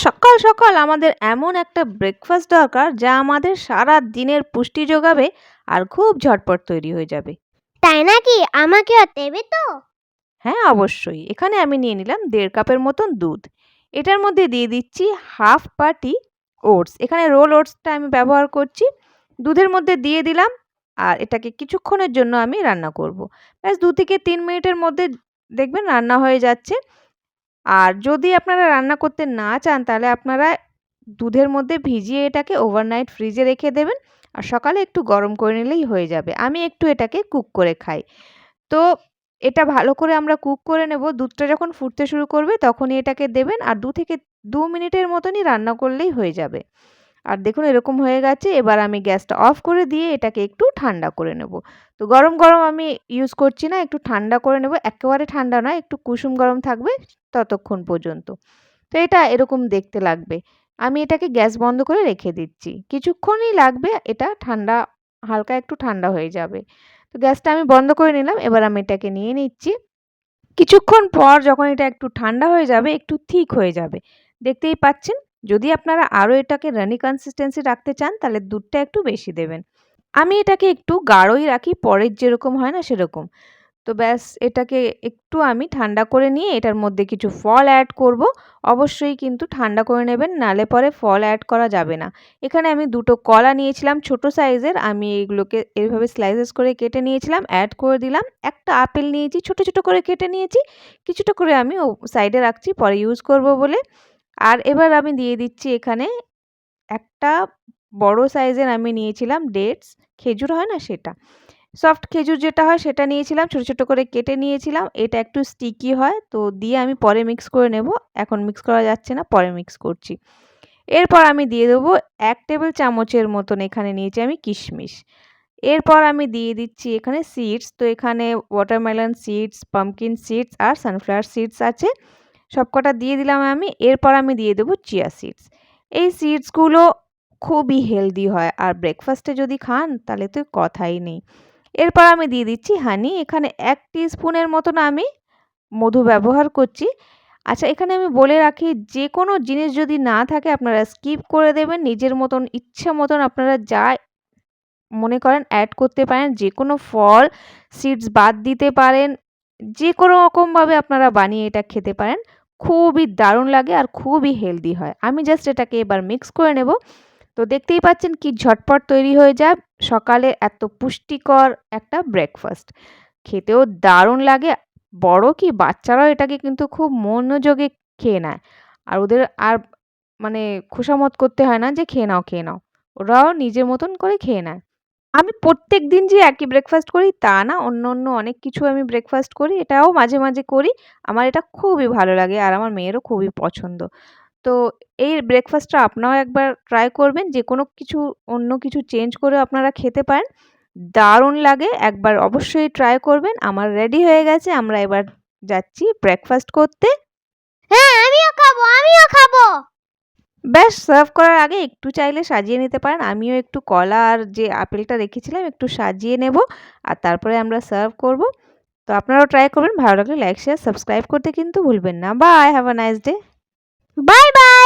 সকাল সকাল আমাদের এমন একটা ব্রেকফাস্ট দরকার যা আমাদের সারা দিনের পুষ্টি যোগাবে আর খুব ঝটপট তৈরি হয়ে যাবে। তাই নাকি? আমাকে দেবে তো? হ্যাঁ অবশ্যই। এখানে আমি নিয়ে নিলাম দেড় কাপের মতন দুধ। এটার মধ্যে দিয়ে দিচ্ছি হাফ বাটি ওটস। এখানে রোল ওটসটা আমি ব্যবহার করছি। দুধের মধ্যে দিয়ে দিলাম আর এটাকে কিছুক্ষণের জন্য আমি রান্না করব। ব্যাস দু থেকে তিন মিনিটের মধ্যে দেখবেন রান্না হয়ে যাচ্ছে। আর যদি আপনারা রান্না করতে না চান, তাহলে আপনারা দুধের মধ্যে ভিজিয়ে এটাকে ওভারনাইট ফ্রিজে রেখে দেবেন। আর সকালে একটু গরম করে নিলেই হয়ে যাবে। আমি একটু এটাকে কুক করে খাই। তো এটা ভালো করে আমরা কুক করে নেব। দুধটা যখন ফুটতে শুরু করবে, তখনই এটাকে দেবেন। আর দু থেকে দু মিনিটের মতনই রান্না করলেই হয়ে যাবে। আর দেখুন এরকম হয়ে গেছে, এবার আমি গ্যাসটা অফ করে দিয়ে এটাকে একটু ঠান্ডা করে নেব। তো গরম গরম আমি ইউজ করছি না, একটু ঠান্ডা করে নেব, একেবারে ঠান্ডা নয়, একটু কুসুম গরম থাকবে ততক্ষণ পর্যন্ত। তো এটা এরকম দেখতে লাগবে। আমি এটাকে গ্যাস বন্ধ করে রেখে দিচ্ছি। কিছুক্ষণই লাগবে, এটা ঠান্ডা, হালকা একটু ঠান্ডা হয়ে যাবে। তো গ্যাসটা আমি বন্ধ করে নিলাম, এবার আমি এটাকে নিয়ে নিচ্ছি। কিছুক্ষণ পর যখন এটা একটু ঠান্ডা হয়ে যাবে, একটু থিক হয়ে যাবে। দেখতেই পাচ্ছেন? যদি আপনারা আরও এটাকে রানি কনসিস্টেন্সি রাখতে চান, তাহলে দুধটা একটু বেশি দেবেন। আমি এটাকে একটু গাঢ়ই রাখি, পরের যেরকম হয় না সেরকম। তো ব্যাস, এটাকে একটু আমি ঠান্ডা করে নিয়ে এটার মধ্যে কিছু ফল অ্যাড করব। অবশ্যই কিন্তু ঠান্ডা করে নেবেন, নালে পরে ফল অ্যাড করা যাবে না। এখানে আমি দুটো কলা নিয়েছিলাম ছোট সাইজের আমি এগুলোকে এইভাবে স্লাইসেস করে কেটে নিয়েছিলাম অ্যাড করে দিলাম। একটা আপেল নিয়েছি, ছোট ছোট করে কেটে নিয়েছি। কিছুটা করে আমি সাইডে রাখছি, পরে ইউজ করব বলে। আর এবার আমি দিয়ে দিচ্ছি এখানে একটা বড় সাইজের আমি নিয়েছিলাম ডেটস, খেজুর হয় না সেটা? সফট খেজুর যেটা হয় সেটা নিয়েছিলাম, ছোটো ছোটো করে কেটে নিয়েছিলাম, এটা একটু স্টিকি হয়, তো দিয়ে আমি পরে মিক্স করে নেব, এখন মিক্স করা যাচ্ছে না, পরে মিক্স করছি। এরপর আমি দিয়ে দেবো এক টেবিল চামচের মতন এখানে নিয়েছি আমি কিশমিশ। এরপর আমি দিয়ে দিচ্ছি এখানে সিডস তো এখানে ওয়াটারমেলন সিডস পামকিন সিডস আর সানফ্লাওয়ার সিডস আছে। সবকটা দিয়ে দিলাম আমি, এরপর আমি দিয়ে দেবো চিয়া সিডস এই সিডসগুলো খুবই হেলদি হয়, আর ব্রেকফাস্টে যদি খান তাহলে তো কথাই নেই। এরপর আমি দিয়ে দিচ্ছি হানি এখানে এক স্পুনের মতন আমি মধু ব্যবহার করছি। আচ্ছা এখানে আমি বলে রাখি, যে কোনো জিনিস যদি না থাকে আপনারা স্কিপ করে দেবেন, নিজের মতন ইচ্ছা মতন আপনারা যা মনে করেন অ্যাড করতে পারেন, যে কোনো ফল সিডস বাদ দিতে পারেন, যে কোনো রকমভাবে আপনারা বানিয়ে এটা খেতে পারেন। খুবই দারুণ লাগে আর খুবই হেলদি হয়। আমি জাস্ট এটাকে এবার মিক্স করে নেব। তো দেখতেই পাচ্ছেন কি ঝটপট তৈরি হয়ে যায়। সকালে এত পুষ্টিকর একটা ব্রেকফাস্ট খেতেও দারুণ লাগে। বড় কি, বাচ্চারাও এটাকে কিন্তু খুব মনোযোগে খেয়ে নেয়। আর ওদের আর মানে খোসামত করতে হয় না যে, খেয়ে নাও খেয়ে নাও। ওরাও নিজের মতন করে খেয়ে নেয়। আমি প্রত্যেক দিন যে একই ব্রেকফাস্ট করি, তা না। অন্য অন্য অনেক কিছু আমি ব্রেকফাস্ট করি, এটাও মাঝে মাঝে করি। আমার এটা খুবই ভালো লাগে আর আমার মেয়েরও খুবই পছন্দ। তো এই ব্রেকফাস্টটা আপনারাও একবার ট্রাই করবেন। যে কোনো কিছু, অন্য কিছু চেঞ্জ করে আপনারা খেতে পারেন। দারুণ লাগে। একবার অবশ্যই ট্রাই করবেন। আমার রেডি হয়ে গেছে। আমরা এবার যাচ্ছি ব্রেকফাস্ট করতে। হ্যাঁ আমিও খাব আমিও খাব। ব্যাস, সার্ভ করার আগে একটু চাইলে সাজিয়ে নিতে পারেন। আমিও একটু কলা আর যে আপেলটা রেখেছিলাম একটু সাজিয়ে নেব আর তারপরে আমরা সার্ভ করব। তো আপনারাও ট্রাই করবেন। ভালো লাগলে লাইক, শেয়ার, সাবস্ক্রাইব করতে কিন্তু ভুলবেন না। Bye, have a nice day. Bye bye!